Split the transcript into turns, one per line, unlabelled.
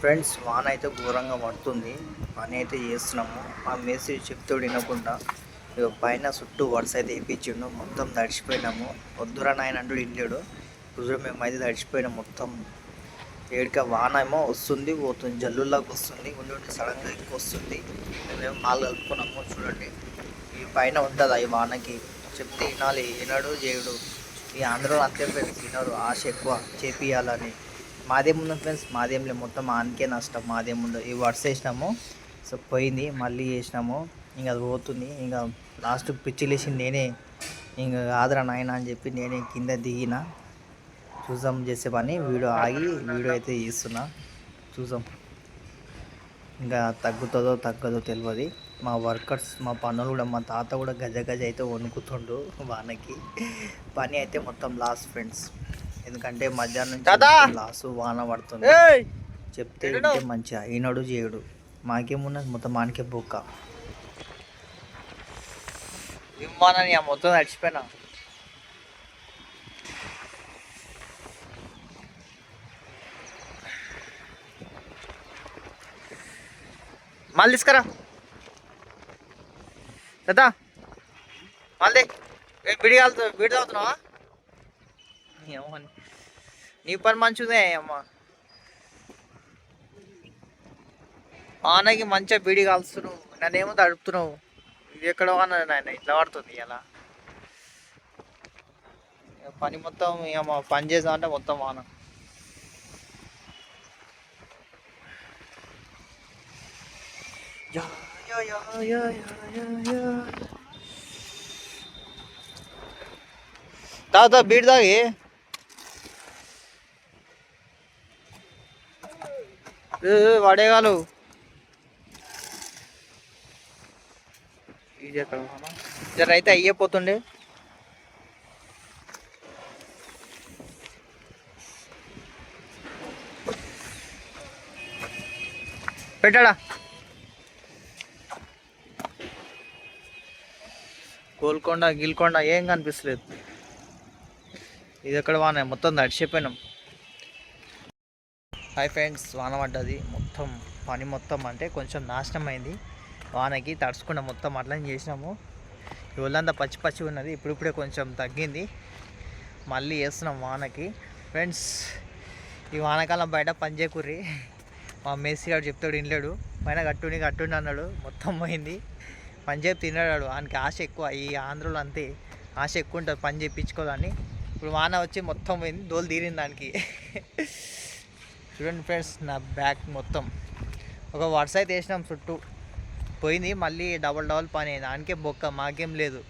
Friends వాన అయితే ఘోరంగా పడుతుంది. పని అయితే చేస్తున్నాము. ఆ మేసి చెప్తూ వినకుండా ఇక పైన చుట్టూ వరుస అయితే వేయించిండు మొత్తం తడిచిపోయినాము. వద్దురా నాయన అంటూ ఇండాడు కుదురు మేము అయితే తడిచిపోయినాం మొత్తం. ఏడిక వాన ఏమో వస్తుంది పోతుంది. జల్లుల్లాగా వస్తుంది. ఉండి ఉండి సడన్గా ఎక్కువ వస్తుంది. మేమేమో మాలు కలుపుకున్నాము చూడండి. ఈ పైన ఉంటుంది ఈ వానకి. చెప్తే వినాలి. వినడు చేయడు. ఈ ఆంధ్రలో అంతే ఫ్రెండ్స్ తినరు ఆశ ఎక్కువ. చేపియాలని. మాదేముంది ఫ్రెండ్స్ మాదేంలే మొత్తం ఆనకే నష్టం మాదేముందో ఈ వర్ష వేసినాము. సో పోయింది మళ్ళీ వేసినాము. ఇంకా అది పోతుంది. ఇంకా లాస్ట్ పిచ్చిలేసింది నేనే. ఇంకా కాదురా నాయన అని చెప్పి నేనే కింద దిగిన. చూసాం చేసే పని. వీడియో ఆగి వీడియో అయితే తీస్తున్నా చూసాం ఇంకా తగ్గుతుందో తగ్గదో తెలియదు మా వర్కర్స్ మా పనులు కూడా మా తాత కూడా గజ గజ అయితే వణుకుతుండు వానకి. పని అయితే మొత్తం లాస్ట్ ఫ్రెండ్స్ ఎందుకంటే మధ్యాహ్నం నుంచి లాస్ వాన పడుతుంది. చెప్తే మంచిగా ఈనాడు చేయడు. మాకేమున్నది? మొత్తం మానికే బొక్క. విమానాన్ని ఆ మొత్తం నడిచిపోయినా. మళ్ళీ తీసుకురా. కదా మళ్ళీ. బిడి కాలుతు తాగుతున్నావా ఏమో నీ పని మంచిదే అమ్మ ఆనకి మంచిగా బిడి కాలుస్తున్నావు నన్నేమో తడుపుతున్నావు ఇది ఎక్కడ అన్నది నాయన ఇట్లా పడుతుంది ఇలా పని మొత్తం ఇక మా పని చేసా అంటే మొత్తం వాన యా, బీడి బీడ్ తాగి ఏ, ఏ, వాడేగాలు ఇది ఎక్కడ? జర అయితే అయ్యపోతుండే పెట్టాడా? గోల్కొండ గిల్కొండ ఏం కనిపిస్తలేదు. ఇది ఎక్కడ వానే? మొత్తం తడిచిపోయినాం హాయ్ ఫ్రెండ్స్ వాన పడ్డది మొత్తం పని మొత్తం అంటే కొంచెం నాశనం అయింది వానకి తడుచుకుండా మొత్తం అట్లనే చేసినాము. ఈ పచ్చి పచ్చి ఉన్నది. ఇప్పుడిప్పుడే కొంచెం తగ్గింది. మళ్ళీ వేస్తున్నాం వానకి. ఫ్రెండ్స్ ఈ వానకాలం బయట పని చేయకూర్రి మా మేసి గారు చెప్తాడు వినలేడు. పైన కట్టుండి కట్టుని అన్నాడు. మొత్తం పోయింది. పని చెప్పి తిన్నాడు ఆయనకి ఆశ ఎక్కువ. ఈ ఆంధ్రలో అంతే. ఆశ ఎక్కువ ఉంటుంది పని చేయించుకోవాలని ఇప్పుడు వాన వచ్చి మొత్తం పోయింది. దోలు తీరింది దానికి చూడండి ఫ్రెండ్స్ నా బ్యాగ్ మొత్తం. ఒక వరుస అయితే వేసినాం చుట్టూ. పోయింది మళ్ళీ డబల్ డబల్ పని అయింది. దానికే బొక్క మాకేం లేదు.